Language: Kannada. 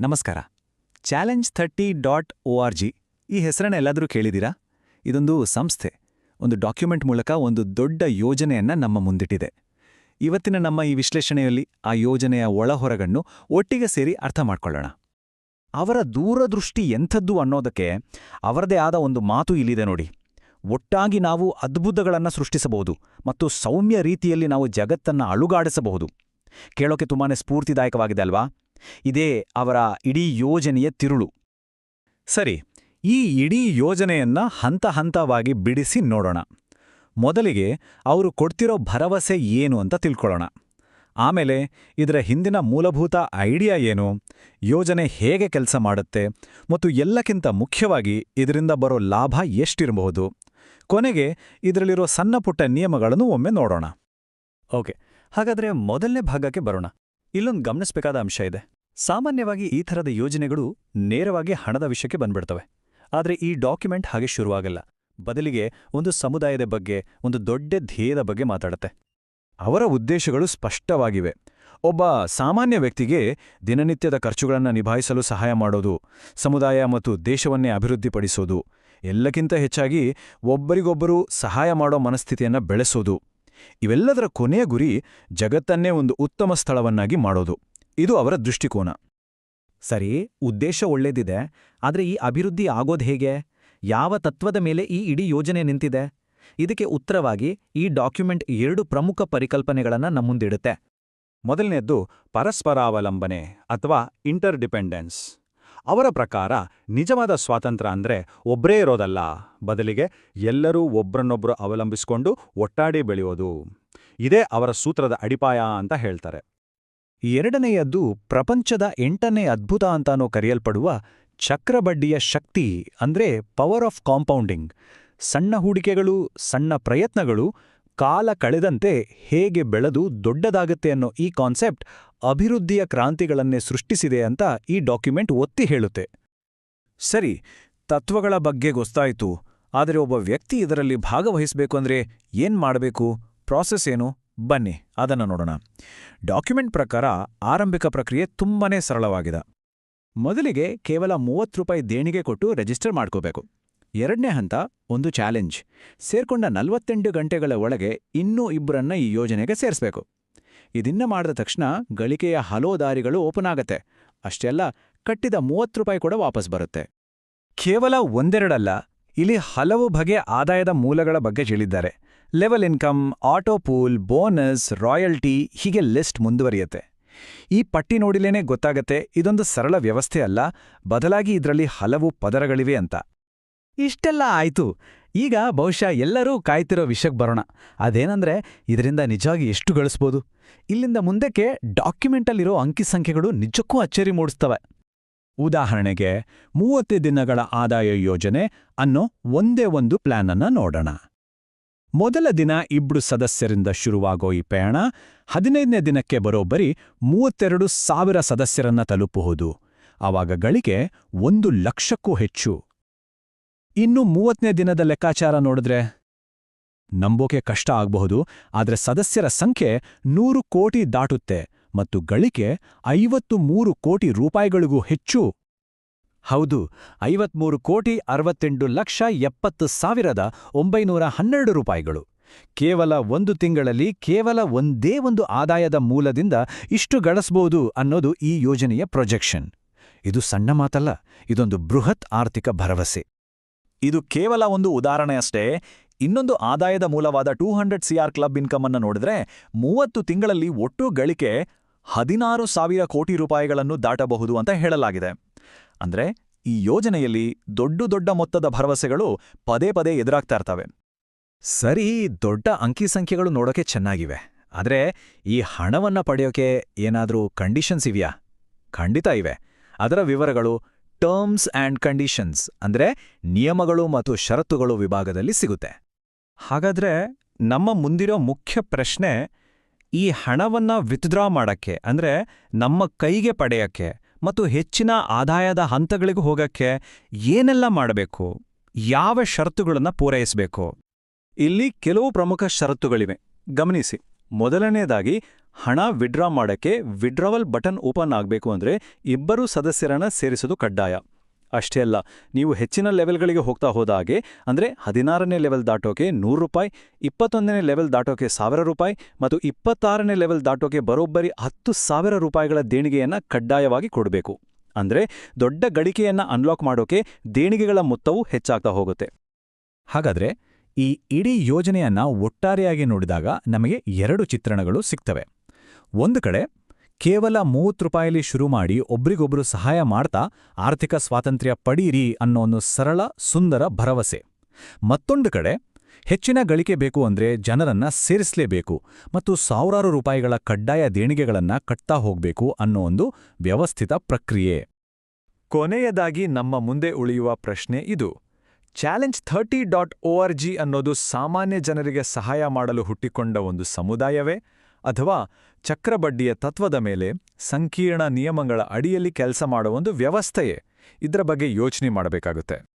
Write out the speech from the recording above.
ನಮಸ್ಕಾರ. Challenge thirty dot O R G ಈ ಹೆಸರನ್ನ ಎಲ್ಲಾದರೂ ಕೇಳಿದ್ದೀರಾ ಇದೊಂದು ಸಂಸ್ಥೆ, ಒಂದು ಡಾಕ್ಯುಮೆಂಟ್ ಮೂಲಕ ಒಂದು ದೊಡ್ಡ ಯೋಜನೆಯನ್ನ ನಮ್ಮ ಮುಂದಿಟ್ಟಿದೆ. ಇವತ್ತಿನ ನಮ್ಮ ಈ ವಿಶ್ಲೇಷಣೆಯಲ್ಲಿ ಆ ಯೋಜನೆಯ ಒಳಹೊರಗನ್ನು ಒಟ್ಟಿಗೆ ಸೇರಿ ಅರ್ಥ ಮಾಡ್ಕೊಳ್ಳೋಣ. ಅವರ ದೂರದೃಷ್ಟಿ ಎಂಥದ್ದು ಅನ್ನೋದಕ್ಕೆ ಅವರದೇ ಆದ ಒಂದು ಮಾತು ಇಲ್ಲಿದೆ ನೋಡಿ. ಒಟ್ಟಾಗಿ ನಾವು ಅದ್ಭುತಗಳನ್ನು ಸೃಷ್ಟಿಸಬಹುದು ಮತ್ತು ಸೌಮ್ಯ ರೀತಿಯಲ್ಲಿ ನಾವು ಜಗತ್ತನ್ನ ಅಳುಗಾಡಿಸಬಹುದು ಕೇಳೋಕೆ ತುಂಬಾನೇ ಸ್ಫೂರ್ತಿದಾಯಕವಾಗಿದೆ ಅಲ್ವಾ? ಇದೇ ಅವರ ಇಡೀ ಯೋಜನೆಯ ತಿರುಳು. ಸರಿ, ಈ ಇಡೀ ಯೋಜನೆಯನ್ನ ಹಂತ ಹಂತವಾಗಿ ಬಿಡಿಸಿ ನೋಡೋಣ. ಮೊದಲಿಗೆ ಅವರು ಕೊಡ್ತಿರೋ ಭರವಸೆ ಏನು ಅಂತ ತಿಳ್ಕೊಳ್ಳೋಣ. ಆಮೇಲೆ ಇದರ ಹಿಂದಿನ ಮೂಲಭೂತ ಐಡಿಯಾ ಏನು, ಯೋಜನೆ ಹೇಗೆ ಕೆಲಸ ಮಾಡುತ್ತೆ ಮತ್ತು ಎಲ್ಲಕ್ಕಿಂತ ಮುಖ್ಯವಾಗಿ ಇದರಿಂದ ಬರೋ ಲಾಭ ಎಷ್ಟಿರಬಹುದು. ಕೊನೆಗೆ ಇದರಲ್ಲಿರೋ ಸಣ್ಣಪುಟ್ಟ ನಿಯಮಗಳನ್ನು ಒಮ್ಮೆ ನೋಡೋಣ. ಓಕೆ, ಹಾಗಾದ್ರೆ ಮೊದಲನೇ ಭಾಗಕ್ಕೆ ಬರೋಣ. ಇಲ್ಲೊಂದು ಗಮನಿಸಬೇಕಾದ ಅಂಶ ಇದೆ. ಸಾಮಾನ್ಯವಾಗಿ ಈ ಥರದ ಯೋಜನೆಗಳು ನೇರವಾಗಿ ಹಣದ ವಿಷಯಕ್ಕೆ ಬಂದ್ಬಿಡ್ತವೆ. ಆದರೆ ಈ ಡಾಕ್ಯುಮೆಂಟ್ ಹಾಗೆ ಶುರುವಾಗಲ್ಲ. ಬದಲಿಗೆ ಒಂದು ಸಮುದಾಯದ ಬಗ್ಗೆ, ಒಂದು ದೊಡ್ಡ ಧ್ಯೇಯದ ಬಗ್ಗೆ ಮಾತಾಡುತ್ತೆ. ಅವರ ಉದ್ದೇಶಗಳು ಸ್ಪಷ್ಟವಾಗಿವೆ. ಒಬ್ಬ ಸಾಮಾನ್ಯ ವ್ಯಕ್ತಿಗೆ ದಿನನಿತ್ಯದ ಖರ್ಚುಗಳನ್ನು ನಿಭಾಯಿಸಲು ಸಹಾಯ ಮಾಡೋದು, ಸಮುದಾಯ ಮತ್ತು ದೇಶವನ್ನೇ ಅಭಿವೃದ್ಧಿಪಡಿಸೋದು, ಎಲ್ಲಕ್ಕಿಂತ ಹೆಚ್ಚಾಗಿ ಒಬ್ಬರಿಗೊಬ್ಬರು ಸಹಾಯ ಮಾಡೋ ಮನಸ್ಥಿತಿಯನ್ನ ಬೆಳೆಸೋದು, ಇವೆಲ್ಲದರ ಕೊನೆಯ ಗುರಿ ಜಗತ್ತನ್ನೇ ಒಂದು ಉತ್ತಮ ಸ್ಥಳವನ್ನಾಗಿ ಮಾಡೋದು. ಇದು ಅವರ ದೃಷ್ಟಿಕೋನ. ಸರಿ, ಉದ್ದೇಶ ಒಳ್ಳೇದಿದೆ, ಆದರೆ ಈ ಅಭಿವೃದ್ಧಿ ಆಗೋದು ಹೇಗೆ? ಯಾವ ತತ್ವದ ಮೇಲೆ ಈ ಇಡೀ ಯೋಜನೆ ನಿಂತಿದೆ? ಇದಕ್ಕೆ ಉತ್ತರವಾಗಿ ಈ ಡಾಕ್ಯುಮೆಂಟ್ ಎರಡು ಪ್ರಮುಖ ಪರಿಕಲ್ಪನೆಗಳನ್ನು ನಮ್ಮುಂದಿಡುತ್ತೆ ಮೊದಲನೆಯದ್ದು ಪರಸ್ಪರಾವಲಂಬನೆ ಅಥವಾ ಇಂಟರ್ ಡಿಪೆಂಡೆನ್ಸ್ ಅವರ ಪ್ರಕಾರ, ನಿಜವಾದ ಸ್ವಾತಂತ್ರ್ಯ ಅಂದ್ರೆ ಒಬ್ಬರೇ ಇರೋದಲ್ಲ. ಬದಲಿಗೆ ಎಲ್ಲರೂ ಒಬ್ರನ್ನೊಬ್ರು ಅವಲಂಬಿಸಿಕೊಂಡು ಒಟ್ಟಾಡಿ ಬೆಳೆಯೋದು. ಇದೇ ಅವರ ಸೂತ್ರದ ಅಡಿಪಾಯ ಅಂತ ಹೇಳ್ತಾರೆ. ಎರಡನೆಯದ್ದು ಪ್ರಪಂಚದ ಎಂಟನೇ ಅದ್ಭುತ ಅಂತಾನೋ ಕರೆಯಲ್ಪಡುವ ಚಕ್ರಬಡ್ಡಿಯ ಶಕ್ತಿ, ಅಂದ್ರೆ ಪವರ್ ಆಫ್ ಕಾಂಪೌಂಡಿಂಗ್ ಸಣ್ಣ ಹೂಡಿಕೆಗಳು, ಸಣ್ಣ ಪ್ರಯತ್ನಗಳು ಕಾಲ ಕಳೆದಂತೆ ಹೇಗೆ ಬೆಳೆದು ದೊಡ್ಡದಾಗುತ್ತೆ ಅನ್ನೋ ಈ ಕಾನ್ಸೆಪ್ಟ್ ಅಭಿವೃದ್ಧಿಯ ಕ್ರಾಂತಿಗಳನ್ನೇ ಸೃಷ್ಟಿಸಿದೆ ಅಂತ ಈ ಡಾಕ್ಯುಮೆಂಟ್ ಒತ್ತಿ ಹೇಳುತ್ತೆ. ಸರಿ, ತತ್ವಗಳ ಬಗ್ಗೆ ಗೊತ್ತಾಯಿತು, ಆದರೆ ಒಬ್ಬ ವ್ಯಕ್ತಿ ಇದರಲ್ಲಿ ಭಾಗವಹಿಸಬೇಕು ಅಂದ್ರೆ ಏನ್ ಮಾಡಬೇಕು? ಪ್ರಾಸೆಸ್ ಏನು? ಬನ್ನಿ, ಅದನ್ನ ನೋಡೋಣ. ಡಾಕ್ಯುಮೆಂಟ್ ಪ್ರಕಾರ ಆರಂಭಿಕ ಪ್ರಕ್ರಿಯೆ ತುಂಬಾನೇ ಸರಳವಾಗಿದೆ. ಮೊದಲಿಗೆ ಕೇವಲ ಮೂವತ್ತು ರೂಪಾಯಿ ದೇಣಿಗೆ ಕೊಟ್ಟು ರಿಜಿಸ್ಟರ್ ಮಾಡ್ಕೋಬೇಕು. ಎರಡನೇ ಹಂತ, ಒಂದು ಚಾಲೆಂಜ್. ಸೇರ್ಕೊಂಡ ನಲವತ್ತೆಂಟು ಗಂಟೆಗಳ ಒಳಗೆ ಇನ್ನೂ ಇಬ್ಬರನ್ನ ಈ ಯೋಜನೆಗೆ ಸೇರಿಸಬೇಕು. ಇದನ್ನ ಮಾಡಿದ ತಕ್ಷಣ ಗಳಿಕೆಯ ಹಲೋ ದಾರಿಗಳು ಓಪನ್ ಆಗತ್ತೆ. ಅಷ್ಟೇ ಅಲ್ಲ ಕಟ್ಟಿದ ಮೂವತ್ತು ರೂಪಾಯಿ ಕೂಡ ವಾಪಸ್ ಬರುತ್ತೆ. ಕೇವಲ ಒಂದೆರಡಲ್ಲ, ಇಲ್ಲಿ ಹಲವು ಬಗೆಯ ಆದಾಯದ ಮೂಲಗಳ ಬಗ್ಗೆ ಹೇಳಿದ್ದಾರೆ. Level income auto pool bonus royalty ಹೀಗೆ ಲಿಸ್ಟ್ ಮುಂದುವರಿಯುತ್ತೆ. ಈ ಪಟ್ಟಿ ನೋಡಿಲೇನೆ ಗೊತ್ತಾಗತ್ತೆ, ಇದೊಂದು ಸರಳ ವ್ಯವಸ್ಥೆ ಅಲ್ಲ, ಬದಲಾಗಿ ಇದರಲ್ಲಿ ಹಲವು ಪದರಗಳಿವೆ ಅಂತ. ಇಷ್ಟೆಲ್ಲ ಆಯ್ತು. ಈಗ ಬಹುಶಃ ಎಲ್ಲರೂ ಕಾಯ್ತಿರೋ ವಿಷಯಕ್ಕೆ ಬರೋಣ. ಅದೇನಂದ್ರೆ, ಇದರಿಂದ ನಿಜವಾಗಿ ಎಷ್ಟು ಗಳಿಸ್ಬೋದು? ಇಲ್ಲಿಂದ ಮುಂದಕ್ಕೆ ಡಾಕ್ಯುಮೆಂಟಲ್ಲಿರೋ ಅಂಕಿಸಂಖ್ಯೆಗಳು ನಿಜಕ್ಕೂ ಅಚ್ಚರಿ ಮೂಡಿಸ್ತವೆ. ಉದಾಹರಣೆಗೆ, ಮೂವತ್ತು ದಿನಗಳ ಆದಾಯ ಯೋಜನೆ ಅನ್ನೋ ಒಂದೇ ಒಂದು ಪ್ಲಾನ್ ಅನ್ನ ನೋಡೋಣ. ಮೊದಲ ದಿನ ಇಬ್ಬರು ಸದಸ್ಯರಿಂದ ಶುರುವಾಗೋ ಈ ಪ್ರಯಾಣ ಹದಿನೈದನೇ ದಿನಕ್ಕೆ ಬರೋಬ್ಬರಿ ಮೂವತ್ತೆರಡು ಸಾವಿರ ಸದಸ್ಯರನ್ನ ತಲುಪಬಹುದು ಆವಾಗ ಗಳಿಕೆ ಒಂದು ಲಕ್ಷಕ್ಕೂ ಹೆಚ್ಚು. ಇನ್ನು ಮೂವತ್ತನೇ ದಿನದ ಲೆಕ್ಕಾಚಾರ ನೋಡಿದ್ರೆ? ನಂಬೋಕೆ ಕಷ್ಟ ಆಗಬಹುದು, ಆದರೆ ಸದಸ್ಯರ ಸಂಖ್ಯೆ ನೂರು ಕೋಟಿ ದಾಟುತ್ತೆ ಮತ್ತು ಗಳಿಕೆ ಐವತ್ತು ಮೂರು ಕೋಟಿ ರೂಪಾಯಿಗಳಿಗೂ ಹೆಚ್ಚು. ಹೌದು, ಐವತ್ಮೂರು ಕೋಟಿ ಅರವತ್ತೆಂಟು ಲಕ್ಷ ಎಪ್ಪತ್ತು ಸಾವಿರದ ಒಂಬೈನೂರ ಹನ್ನೆರಡು ರೂಪಾಯಿಗಳು. ಕೇವಲ ಒಂದು ತಿಂಗಳಲ್ಲಿ ಕೇವಲ ಒಂದೇ ಒಂದು ಆದಾಯದ ಮೂಲದಿಂದ ಇಷ್ಟು ಗಳಿಸಬಹುದು ಅನ್ನೋದು ಈ ಯೋಜನೆಯ ಪ್ರೊಜೆಕ್ಷನ್. ಇದು ಸಣ್ಣ ಮಾತಲ್ಲ, ಇದೊಂದು ಬೃಹತ್ ಆರ್ಥಿಕ ಭರವಸೆ. ಇದು ಕೇವಲ ಒಂದು ಉದಾಹರಣೆಯಷ್ಟೇ ಇನ್ನೊಂದು ಆದಾಯದ ಮೂಲವಾದ two hundred CR club income ಅನ್ನು ನೋಡಿದ್ರೆ ಮೂವತ್ತು ತಿಂಗಳಲ್ಲಿ ಒಟ್ಟು ಗಳಿಕೆ ಹದಿನಾರು ಸಾವಿರ ಕೋಟಿ ರೂಪಾಯಿಗಳನ್ನು ದಾಟಬಹುದು ಅಂತ ಹೇಳಲಾಗಿದೆ. ಅಂದ್ರೆ ಈ ಯೋಜನೆಯಲ್ಲಿ ದೊಡ್ಡ ದೊಡ್ಡ ಮೊತ್ತದ ಭರವಸೆಗಳು ಪದೇ ಪದೇ ಎದುರಾಗ್ತಾ ಇರ್ತವೆ. ಸರಿ, ದೊಡ್ಡ ಅಂಕಿ ಸಂಖ್ಯೆಗಳು ನೋಡೋಕೆ ಚೆನ್ನಾಗಿವೆ. ಆದ್ರೆ ಈ ಹಣವನ್ನ ಪಡೆಯೋಕೆ ಏನಾದರೂ ಕಂಡೀಷನ್ಸ್ ಇವೆಯಾ? ಖಂಡಿತ ಇವೆ. ಅದರ ವಿವರಗಳು ಟರ್ಮ್ಸ್ ಆ್ಯಂಡ್ ಕಂಡೀಷನ್ಸ್ ಅಂದ್ರೆ ನಿಯಮಗಳು ಮತ್ತು ಷರತ್ತುಗಳು ವಿಭಾಗದಲ್ಲಿ ಸಿಗುತ್ತೆ. ಹಾಗಾದ್ರೆ ನಮ್ಮ ಮುಂದಿರೋ ಮುಖ್ಯ ಪ್ರಶ್ನೆ ಈ ಹಣವನ್ನ ವಿತ್ಡ್ರಾ ಮಾಡಕ್ಕೆ ಅಂದ್ರೆ ನಮ್ಮ ಕೈಗೆ ಪಡೆಯಕ್ಕೆ ಮತ್ತು ಹೆಚ್ಚಿನ ಆದಾಯದ ಹಂತಗಳಿಗೂ ಹೋಗಕ್ಕೆ ಏನೆಲ್ಲ ಮಾಡಬೇಕು? ಯಾವ ಷರತ್ತುಗಳನ್ನು ಪೂರೈಸಬೇಕು? ಇಲ್ಲಿ ಕೆಲವು ಪ್ರಮುಖ ಷರತ್ತುಗಳಿವೆ. ಗಮನಿಸಿ ಮೊದಲನೇದಾಗಿ ಹಣ ವಿಡ್ರಾ ಮಾಡಕ್ಕೆ ವಿಡ್ರಾವಲ್ ಬಟನ್ ಓಪನ್ ಆಗಬೇಕು ಅಂದ್ರೆ ಇಬ್ಬರು ಸದಸ್ಯರನ್ನ ಸೇರಿಸೋದು ಕಡ್ಡಾಯ. ಅಷ್ಟೇ ಅಲ್ಲ, ನೀವು ಹೆಚ್ಚಿನ ಲೆವೆಲ್ಗಳಿಗೆ ಹೋಗ್ತಾ ಹೋದಾಗೆ, ಅಂದರೆ ಹದಿನಾರನೇ ಲೆವೆಲ್ ದಾಟೋಕೆ ನೂರು ರೂಪಾಯಿ, ಇಪ್ಪತ್ತೊಂದನೇ ಲೆವೆಲ್ ದಾಟೋಕೆ ಸಾವಿರ ರೂಪಾಯಿ ಮತ್ತು ಇಪ್ಪತ್ತಾರನೇ ಲೆವೆಲ್ ದಾಟೋಕೆ ಬರೋಬ್ಬರಿ ಹತ್ತು ಸಾವಿರ ರೂಪಾಯಿಗಳ ದೇಣಿಗೆಯನ್ನ ಕಡ್ಡಾಯವಾಗಿ ಕೊಡಬೇಕು. ಅಂದ್ರೆ ದೊಡ್ಡ ಗಳಿಕೆಯನ್ನ ಅನ್ಲಾಕ್ ಮಾಡೋಕೆ ದೇಣಿಗೆಗಳ ಮೊತ್ತವೂ ಹೆಚ್ಚಾಗ್ತಾ ಹೋಗುತ್ತೆ. ಹಾಗಾದ್ರೆ ಈ ಇಡೀ ಯೋಜನೆಯನ್ನ ಒಟ್ಟಾರೆಯಾಗಿ ನೋಡಿದಾಗ ನಮಗೆ ಎರಡು ಚಿತ್ರಣಗಳು ಸಿಗ್ತವೆ. ಒಂದು ಕಡೆ ಕೇವಲ ಮೂವತ್ತು ರೂಪಾಯಿಲಿ ಶುರು ಮಾಡಿ ಒಬ್ರಿಗೊಬ್ರು ಸಹಾಯ ಮಾಡ್ತಾ ಆರ್ಥಿಕ ಸ್ವಾತಂತ್ರ್ಯ ಪಡೀರಿ ಅನ್ನೋ ಒಂದು ಸರಳ, ಸುಂದರ ಭರವಸೆ. ಮತ್ತೊಂದು ಕಡೆ, ಹೆಚ್ಚಿನ ಗಳಿಕೆ ಬೇಕು ಅಂದ್ರೆ ಜನರನ್ನ ಸೇರಿಸಲೇಬೇಕು ಮತ್ತು ಸಾವಿರಾರು ರೂಪಾಯಿಗಳ ಕಡ್ಡಾಯ ದೇಣಿಗೆಗಳನ್ನ ಕಟ್ತಾ ಹೋಗ್ಬೇಕು ಅನ್ನೋ ಒಂದು ವ್ಯವಸ್ಥಿತ ಪ್ರಕ್ರಿಯೆ. ಕೊನೆಯದಾಗಿ ನಮ್ಮ ಮುಂದೆ ಉಳಿಯುವ ಪ್ರಶ್ನೆ ಇದು. ಚಾಲೆಂಜ್ ಥರ್ಟಿ ಡಾಟ್ ಒ ಅನ್ನೋದು ಸಾಮಾನ್ಯ ಜನರಿಗೆ ಸಹಾಯ ಮಾಡಲು ಹುಟ್ಟಿಕೊಂಡ ಒಂದು ಸಮುದಾಯವೇ? ಅಥವಾ ಚಕ್ರಬಡ್ಡಿಯ ತತ್ವದ ಮೇಲೆ ಸಂಕೀರ್ಣ ನಿಯಮಗಳ ಅಡಿಯಲ್ಲಿ ಕೆಲಸ ಮಾಡುವ ಒಂದು ವ್ಯವಸ್ಥೆಯೇ? ಇದರ ಬಗ್ಗೆ ಯೋಚನೆ ಮಾಡಬೇಕಾಗುತ್ತೆ.